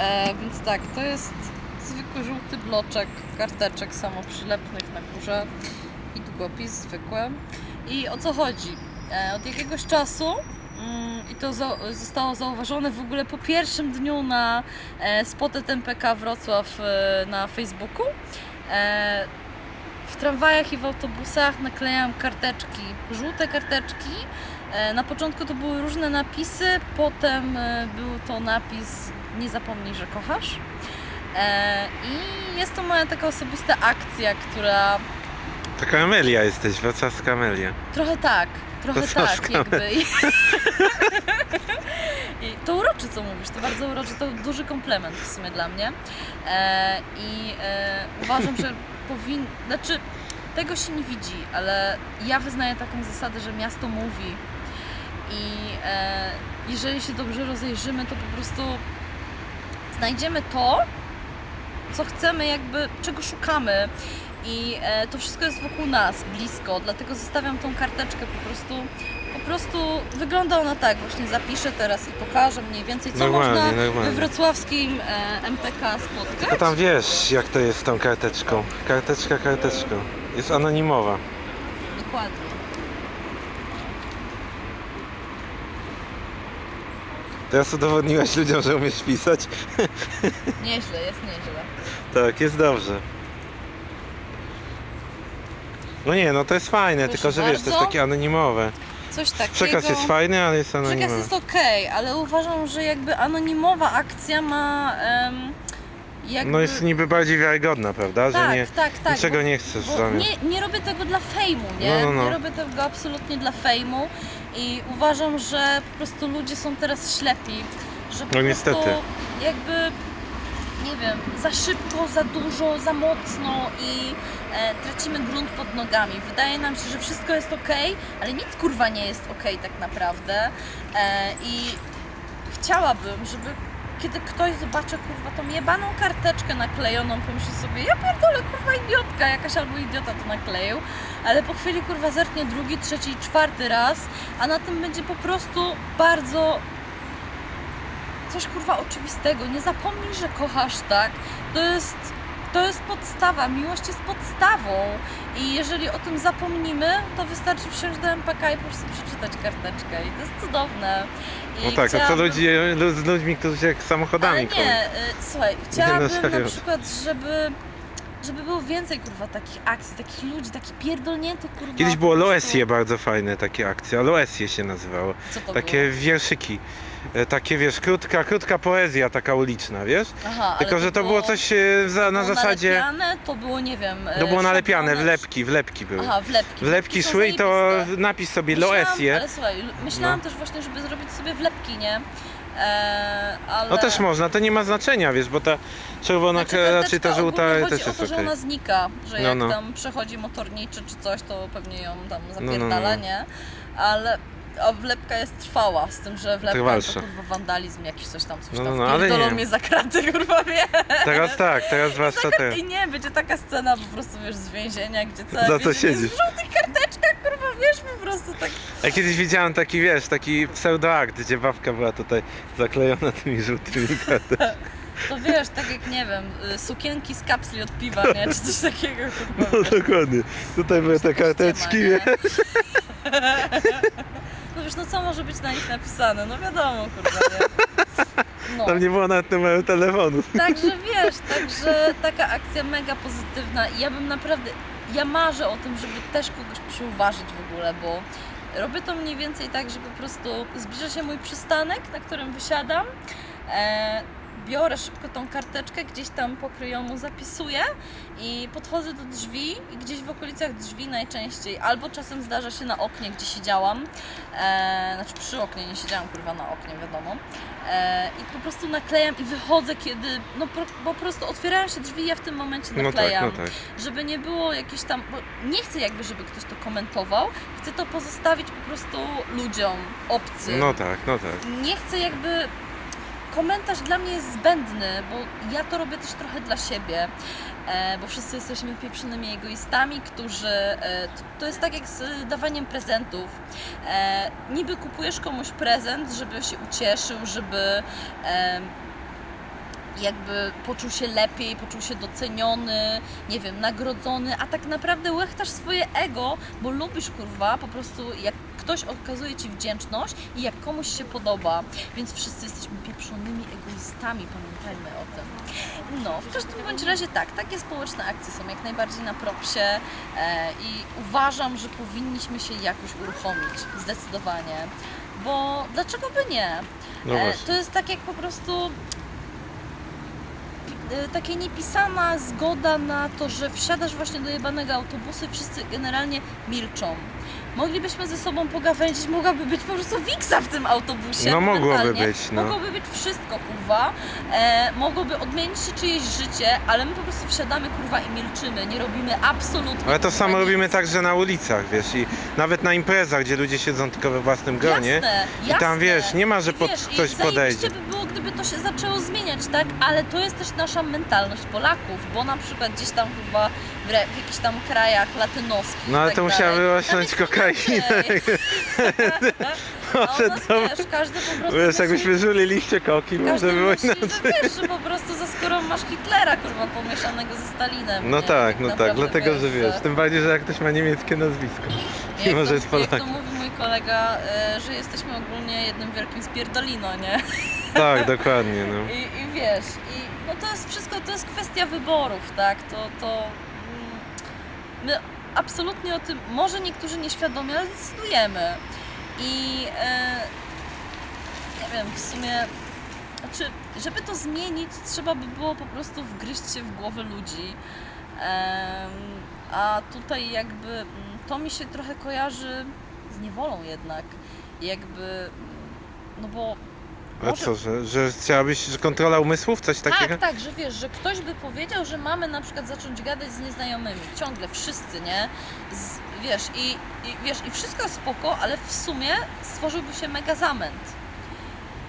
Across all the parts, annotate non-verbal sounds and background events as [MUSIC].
E, więc tak, to jest zwykły żółty bloczek karteczek samoprzylepnych na górze i długopis zwykły. I o co chodzi? E, od jakiegoś czasu mm, i to zostało zauważone w ogóle po pierwszym dniu na e, Spotted MPK Wrocław e, na Facebooku. W tramwajach i w autobusach naklejam karteczki, żółte karteczki. E, Na początku to były różne napisy, potem e, był to napis Nie zapomnij, że kochasz. E, I jest to moja taka osobista akcja, która Taka Amelia jesteś, wrocławska Amelia. trochę tak, trochę Wrocławska tak jakby. [LAUGHS] I, to uroczy co mówisz, to bardzo uroczy, to duży komplement w sumie dla mnie. I uważam, że powin... Znaczy, tego się nie widzi, ale ja wyznaję taką zasadę, że miasto mówi. I e, jeżeli się dobrze rozejrzymy, to po prostu znajdziemy to, co chcemy, jakby czego szukamy. I e, to wszystko jest wokół nas, blisko, dlatego zostawiam tą karteczkę po prostu. Po prostu wygląda ona tak, właśnie zapiszę teraz i pokażę mniej więcej, co Normalnie, można normalnie. we wrocławskim e, MPK spotkać. To tam wiesz, jak to jest z tą karteczką. Karteczka, karteczką. Jest anonimowa. Dokładnie. Teraz udowodniłaś ludziom, że umiesz pisać. [LAUGHS] Nieźle, jest nieźle. Tak, jest dobrze. No nie, no to jest fajne, Proszę tylko że wiesz, to jest bardzo. takie anonimowe. Coś takiego. Przekaz jest fajny, ale jest Przekaz anonimowy. jest okej, ale uważam, że jakby anonimowa akcja ma em, jakby... No jest niby bardziej wiarygodna, prawda? tak, że nie, tak, tak. niczego bo- nie chcesz Bo nie, nie robię tego dla fejmu, nie? No, no, no. Nie robię tego absolutnie dla fejmu i uważam, że po prostu ludzie są teraz ślepi, że po No niestety. jakby nie wiem, za szybko, za dużo, za mocno i e, tracimy grunt pod nogami. Wydaje nam się, że wszystko jest ok, ale nic kurwa nie jest ok tak naprawdę e, i chciałabym, żeby kiedy ktoś zobaczy kurwa tą jebaną karteczkę naklejoną, pomyśli sobie, ja pierdolę kurwa idiotka, jakaś albo idiota to nakleił, ale po chwili kurwa zerknie drugi, trzeci, czwarty raz, a na tym będzie po prostu bardzo coś kurwa oczywistego. Nie zapomnij, że kochasz, tak? To jest, to jest podstawa, miłość jest podstawą i jeżeli o tym zapomnimy, to wystarczy wsiąść do MPK i po prostu przeczytać karteczkę i to jest cudowne. I No tak, a co chciałabym- ludzi, lu- z ludźmi, którzy się samochodami ale nie, y, słuchaj, chciałabym [LAUGHS] na przykład, żeby, żeby było więcej kurwa takich akcji, takich ludzi, takich pierdolniętych kurwa. Kiedyś było po prostu- Loesie bardzo fajne takie akcje, Loesie się nazywało. Co to Takie było? wierszyki. E, Takie wiesz, krótka, krótka poezja taka uliczna, wiesz? Aha, ale Tylko, że to było coś e, za, na było zasadzie. Nalepiane, to było, nie wiem... To e, było nalepiane, szablone, wlepki, wlepki były. Aha, wlepki. Wlepki są szły i to zajebiste. napisz sobie Myślałam- Loesie. Ale słuchaj, myślałam No. też właśnie, żeby zrobić sobie wlepki, nie? E, ale... No też można, to nie ma znaczenia, wiesz, bo ta czerwona, Znaczy, raczej ta żółta ogólnie też chodzi o jest to, że okej. ona znika, że No, jak no. tam przechodzi motorniczy czy coś, to pewnie ją tam no, zapierdala, no. nie? Ale a wlepka jest trwała, z tym, że wlepka Trwalsza. to kurwa wandalizm jakiś coś tam, coś No, tam no, no, ale nie. mnie za kraty, [LAUGHS] kurwa wie. Teraz tak, teraz zwłaszcza te. I nie, będzie taka scena po prostu, wiesz, z więzienia, gdzie całe Za co więzienie siedzisz? jest w żółtych karteczkach, prostu tak Ja kiedyś widziałem taki, wiesz, taki pseudoakt, gdzie babka była tutaj zaklejona tymi żółtymi kartami. To wiesz, tak jak nie wiem, y, sukienki z kapsli od piwa, nie? Czy coś takiego. No dokładnie. Tutaj były te karteczki, Nie ma, wiesz. [LAUGHS] No wiesz, no co może być na nich napisane? No wiadomo, kurwa, nie? No. Tam nie było nawet numeru telefonu. Także wiesz, także taka akcja mega pozytywna i ja bym naprawdę, ja marzę o tym, żeby też kogoś przyuważyć w ogóle, bo robię to mniej więcej tak, że po prostu zbliża się mój przystanek, na którym wysiadam, e, biorę szybko tą karteczkę, gdzieś tam pokryjomu zapisuję i podchodzę do drzwi i gdzieś w okolicach drzwi najczęściej, albo czasem zdarza się na oknie, gdzie siedziałam, e, znaczy przy oknie, nie siedziałam kurwa na oknie, wiadomo, e, i po prostu naklejam i wychodzę, kiedy, no po, po prostu otwierają się drzwi i ja w tym momencie No tak, naklejam no tak. żeby nie było jakieś tam, bo nie chcę jakby, żeby ktoś to komentował, chcę to pozostawić po prostu ludziom, obcym. No tak, no tak. Nie chcę jakby, komentarz dla mnie jest zbędny, bo ja to robię też trochę dla siebie, e, bo wszyscy jesteśmy pieprzonymi egoistami, którzy, e, to, jest tak jak z e, dawaniem prezentów. Niby kupujesz komuś prezent, żeby się ucieszył, żeby... Jakby poczuł się lepiej, poczuł się doceniony, nie wiem, nagrodzony, a tak naprawdę łechtasz swoje ego, bo lubisz kurwa po prostu jak ktoś okazuje Ci wdzięczność i jak komuś się podoba, więc wszyscy jesteśmy pieprzonymi egoistami, pamiętajmy o tym. No, w każdym bądź razie tak, takie społeczne akcje są jak najbardziej na propsie e, i uważam, że powinniśmy się jakoś uruchomić, zdecydowanie, bo dlaczego by nie? No E, właśnie. to jest tak jak po prostu e, takie niepisana zgoda na to, że wsiadasz właśnie do jebanego autobusu i wszyscy generalnie milczą. Moglibyśmy ze sobą pogawędzić, mogłaby być po prostu wiksa w tym autobusie. No, mogłoby mentalnie. być, no. Mogłoby być wszystko, kurwa. E, mogłoby odmienić się czyjeś życie, ale my po prostu wsiadamy, kurwa, i milczymy. Nie robimy absolutnie Ale to samo nic. robimy także na ulicach, wiesz, i nawet na imprezach, gdzie ludzie siedzą tylko we własnym gronie. Jasne, I jasne. tam wiesz, nie ma, że I pod wiesz, i podejdzie. zajebiście by było, to się zaczęło zmieniać, tak? Ale to jest też nasza mentalność Polaków, bo na przykład gdzieś tam chyba w, w jakichś tam krajach latynoskich No ale to tak musiałaby dalej, rosnąć tam jest kokaina. inaczej. A [LAUGHS] u Może nas, to- wiesz, każdy po prostu Wiesz, jakbyśmy żuli liście koki, może było inaczej. że wiesz, że po prostu za skórą masz Hitlera, kurwa, pomieszanego ze Stalinem. No nie? tak, no tak, dlatego, że wiesz, tym bardziej, że jak ktoś ma niemieckie nazwisko, mimo [LAUGHS] to, że jest jak to mówi mój kolega, e, że jesteśmy ogólnie jednym wielkim spierdolino, nie? Tak, dokładnie, no. I, I wiesz, i no to jest wszystko, to jest kwestia wyborów, tak? To, to mm, my absolutnie o tym, może niektórzy nieświadomie, ale decydujemy. I e, nie wiem, w sumie, znaczy, żeby to zmienić, trzeba by było po prostu wgryźć się w głowę ludzi. Em, a tutaj jakby mm, to mi się trochę kojarzy z niewolą jednak. Jakby, mm, no bo A może- co, że, że chciałabyś, że kontrola umysłów, coś takiego? tak, tak, że wiesz, że ktoś by powiedział, że mamy na przykład zacząć gadać z nieznajomymi. Ciągle, wszyscy, nie? Z, wiesz, i, i wiesz, i wszystko spoko, ale w sumie stworzyłby się mega zamęt.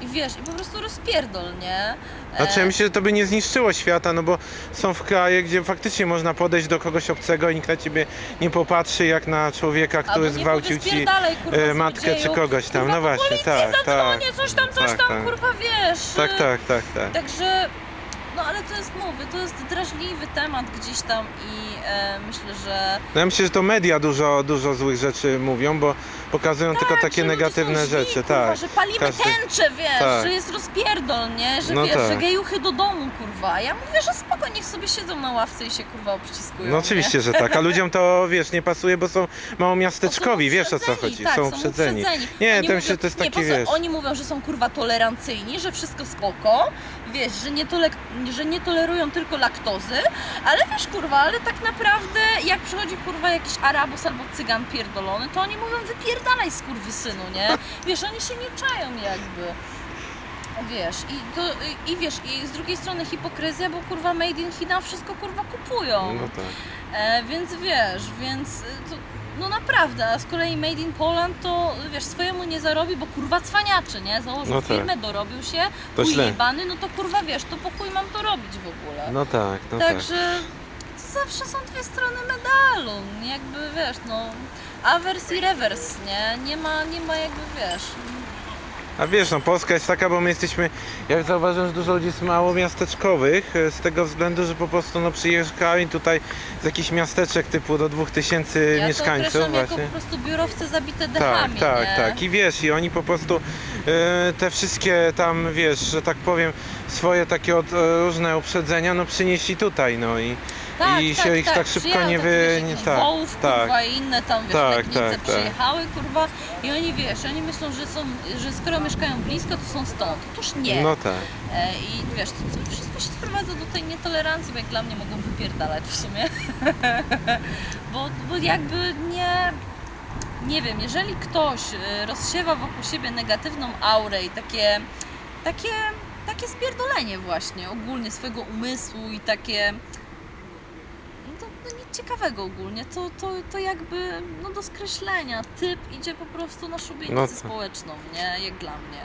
I wiesz, i po prostu rozpierdol, nie? Znaczy ja myślę, że to by nie zniszczyło świata, no bo są w kraje, gdzie faktycznie można podejść do kogoś obcego i nikt na ciebie nie popatrzy jak na człowieka, który albo nie powie, ci "Spierdalaj, kurwa, e, matkę czy złodzieju". kogoś tam. Kurwa, No po właśnie, policji tak, tak. zadzwonię, coś tam, coś tak, tam, tak. kurwa, wiesz. Tak, tak, tak, tak. Także, no ale to jest, mówię, to jest drażliwy temat gdzieś tam i e, myślę, że No ja myślę, że to media dużo, dużo złych rzeczy mówią, bo pokazują tylko Tak, takie że ludzie negatywne źli, rzeczy, kurwa, tak. że palimy Każdy- tęcze, wiesz, Tak. że jest rozpierdol, nie? Że No wiesz, że tak. gejuchy do domu, kurwa. Ja mówię, że spoko, niech sobie siedzą na ławce i się kurwa obciskują. No oczywiście, że tak, a [LAUGHS] ludziom to wiesz, nie pasuje, bo są mało nie? miasteczkowi, Są wiesz o co uprzedzeni, chodzi, tak, są uprzedzeni. Nie, Oni mówią, że to jest nie, taki, wiesz, Oni mówią, że są kurwa tolerancyjni, że wszystko spoko, wiesz, że nie, tole, że nie tolerują tylko laktozy, ale wiesz kurwa, ale tak naprawdę jak przychodzi kurwa jakiś Arabus albo Cygan pierdolony, to oni mówią wypierdalaj skurwysynu, nie? Wiesz, oni się nie czają jakby. Wiesz, i, to, i, wiesz, i z drugiej strony hipokryzja, bo kurwa made in China wszystko kurwa kupują. no tak. E, więc wiesz, więc y, to, no naprawdę, a z kolei Made in Poland to wiesz, swojemu nie zarobi, bo kurwa cwaniaczy, nie? Założył No tak. firmę, dorobił się, To chuj źle. jebany, no to kurwa wiesz, to po chuj mam to robić w ogóle. No tak, no tak. Także zawsze są dwie strony medalu, jakby wiesz, no awers i rewers, nie? Nie ma, nie ma jakby wiesz. A wiesz, no Polska jest taka, bo my jesteśmy, ja zauważyłem, że dużo ludzi jest mało miasteczkowych, e, z tego względu, że po prostu no przyjeżdżali tutaj z jakichś miasteczek typu do 2000 Ja mieszkańców to określam właśnie. jako po prostu biurowce zabite Tak, dechami, tak, nie? tak. I wiesz, i oni po prostu e, te wszystkie tam, wiesz, że tak powiem, swoje takie od, e, różne uprzedzenia, no przynieśli tutaj, no i, Tak, i tak, się ich tak, tak. szybko nie wy... wiesz, Nie, jakichś tak, Wołów, tak. kurwa, i inne tam, wiesz, Tak, tak, tak. przyjechały, kurwa, i oni, wiesz, oni myślą, że są, że skoro mieszkają blisko, to są stąd. Otóż nie. No tak. E, I wiesz, to, to wszystko się sprowadza do tej nietolerancji, bo jak dla mnie mogą wypierdalać w sumie. [LAUGHS] bo, bo jakby nie... Nie wiem, jeżeli ktoś e, rozsiewa wokół siebie negatywną aurę i takie, takie, takie spierdolenie właśnie ogólnie swojego umysłu i takie no no nic ciekawego ogólnie, to, to, to jakby no do skreślenia. Typ idzie po prostu na szubienicę No to- społeczną, nie? Jak dla mnie.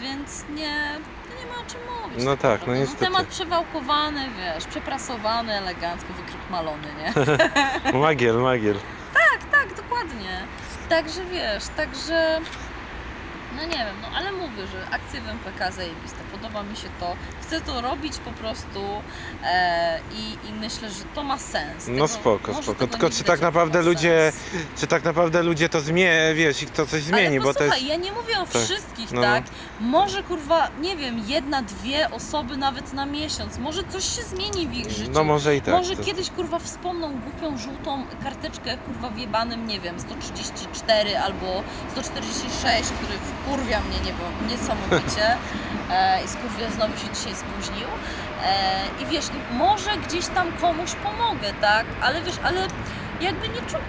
Więc nie, no nie ma o czym mówić. No tak, no naprawdę. niestety. temat przewałkowany, wiesz, przeprasowany, elegancko, wykrochmalony, nie? [LAUGHS] Magiel, magiel. tak, tak, dokładnie. Także wiesz, także No nie wiem, no ale mówię, że akcje w MPK zajebiste, podoba mi się to. Chcę to robić po prostu e, i, i myślę, że to ma sens. No Tego- spoko, może spoko. tego Tylko czy widać, tak to naprawdę ma ludzie, sens. czy tak naprawdę ludzie to zmie, wiesz, ich to coś zmieni, Ale bo to posłuchaj, jest... ja nie mówię o tak. wszystkich, No, no. tak? Może kurwa, nie wiem, jedna, dwie osoby nawet na miesiąc. Może coś się zmieni w ich życiu. No może i tak. Może to- kiedyś kurwa wspomną głupią żółtą karteczkę kurwa wjebanym, nie wiem, 134 albo 146, który wkurwia mnie niebo, niesamowicie e, i skurwia znowu się dzisiaj spóźnił. E, I wiesz, może gdzieś tam komuś pomogę, tak? Ale wiesz, ale jakby nie czuł.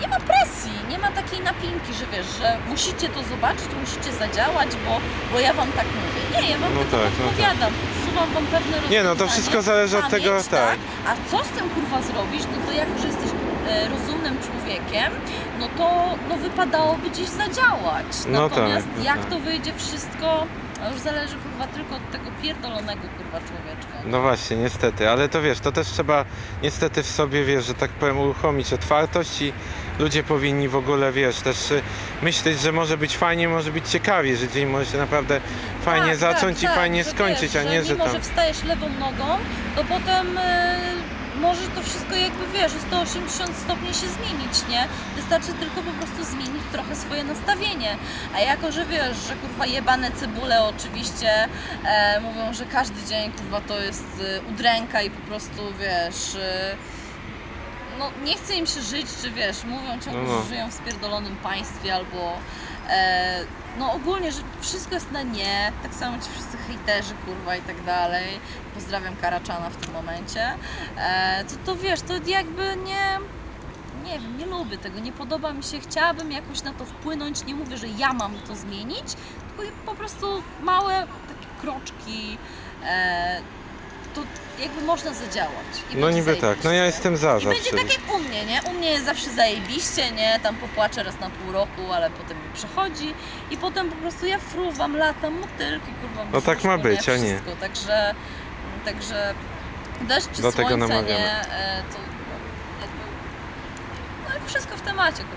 Nie ma presji, nie ma takiej napinki, że wiesz, że musicie to zobaczyć, musicie zadziałać, bo, bo ja wam tak mówię. Nie, ja wam No tak, no tak. Wam pewne Nie, no to wszystko zależy od tego, pamięć, tak. A co z tym kurwa zrobić, no to jako, że jesteś e, rozumnym człowiekiem, no to no wypadałoby gdzieś zadziałać. No Natomiast tak, no jak tak. to wyjdzie wszystko, no już zależy kurwa tylko od tego pierdolonego kurwa człowieczka. No właśnie, niestety, ale to wiesz, to też trzeba niestety w sobie, wiesz, że tak powiem, uruchomić otwartość i ludzie powinni w ogóle, wiesz, też y, myśleć, że może być fajnie, może być ciekawie, że dzień może się naprawdę fajnie Tak, zacząć tak, i tak, fajnie że skończyć, wiesz, a nie, że mimo, tam... że wstajesz lewą nogą, to potem e, może to wszystko jakby wiesz, o 180 stopni się zmienić, nie? Wystarczy tylko po prostu zmienić trochę swoje nastawienie. A jako, że wiesz, że kurwa jebane cebule oczywiście e, mówią, że każdy dzień kurwa to jest e, udręka i po prostu wiesz... E, no, nie chce im się żyć, czy wiesz, mówią ciągle, No, no. że żyją w spierdolonym państwie albo e, no ogólnie, że wszystko jest na nie, tak samo ci wszyscy hejterzy, kurwa i tak dalej. Pozdrawiam Karaczana w tym momencie. E, to, to wiesz, to jakby nie, nie wiem, nie lubię tego, nie podoba mi się, chciałabym jakoś na to wpłynąć, nie mówię, że ja mam to zmienić, tylko po prostu małe takie kroczki, e, jakby można zadziałać. I No będzie niby tak, no ja jestem za I będzie zawsze. tak jak u mnie, nie? U mnie jest zawsze zajebiście, nie? Tam popłaczę raz na pół roku, ale potem mi przechodzi i potem po prostu ja fruwam, latam, motylki, kurwa. No tak ma być, a nie. Wszystko, także, także deszcz czy Do tego słońce, namawiamy. nie? E, To jakby, no i wszystko w temacie, kurwa.